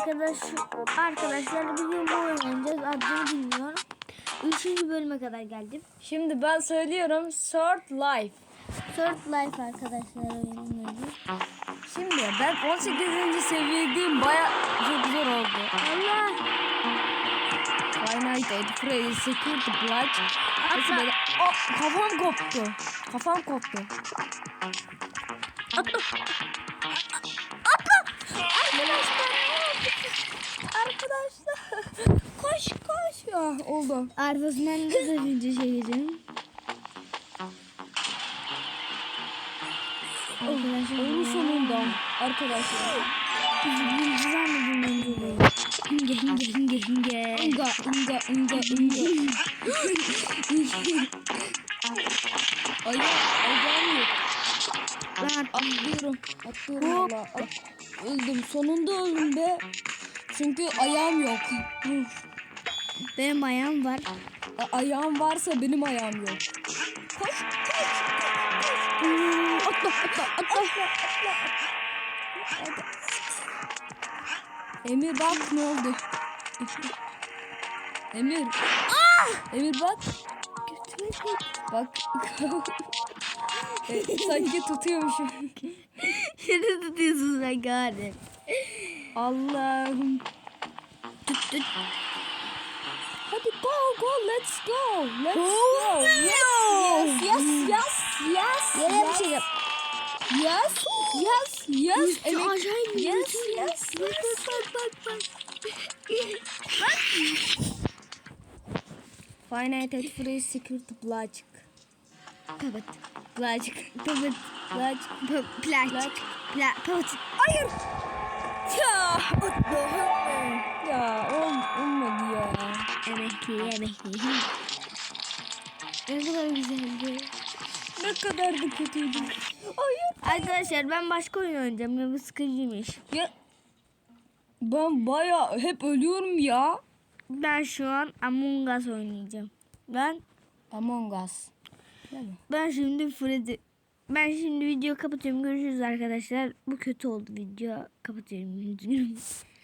arkadaş arkadaşlar bugün bu oynayacağız. Adını bilmiyorum. Üçüncü bölüme kadar geldim. Şimdi ben söylüyorum Short Life. Third Life arkadaşlar oyunun. Şimdi ben 18. seviyedeyim baya çok zor oldu. Allah! Five Nights at Freddy's Security Block. Nasıl böyle? Oh, kafam koptu. Kafam koptu. Atla! Atla! Arkadaşlar koş koş. Ya oldu. Arkasından da dönünce şey geçelim. Arkadaşlar Oyun sonunda arkadaşlar. birinci zannedin bence de. Hinge hinge hinge hinge. Inga inga inga inga. Ayağım, ayağım yok. Ben Atlıyorum. Atlıyorum valla. Öldüm. Sonunda öldüm be. Çünkü ayağım yok. Benim ayağım var. A- ayağım varsa benim ayağım yok. Koş koş. Atla atla atla. Emir bak ne oldu? Emir. Emir bak. Bak. e, sanki tutuyormuşum. Seni tutuyorsun sen gari. Allah'ım. Hadi go go let's go. Let's Oh, go. Yes yes yes yes. Yere bir yes. şey yap. Yes yes yes. Emek- acayip Yes bütün- yes Bak yes. bak bak bak. Five Nights at Freddy's Secret Block. Kapat. Block. Kapat. Pa- Plastik. Pla kapat. Hayır. Ya. Ya ol, olmadı ya. Emekli emekli. Ne kadar güzeldi. Ne kadar da kötüydü. Hayır. Arkadaşlar ben başka oyun oynayacağım ya bu sıkıcıymış. Ya. Ben baya hep ölüyorum ya. Ben şu an Among Us oynayacağım. Ben Among Us. Ben şimdi Freddy ben şimdi video kapatıyorum. Görüşürüz arkadaşlar. Bu kötü oldu video. Kapatıyorum.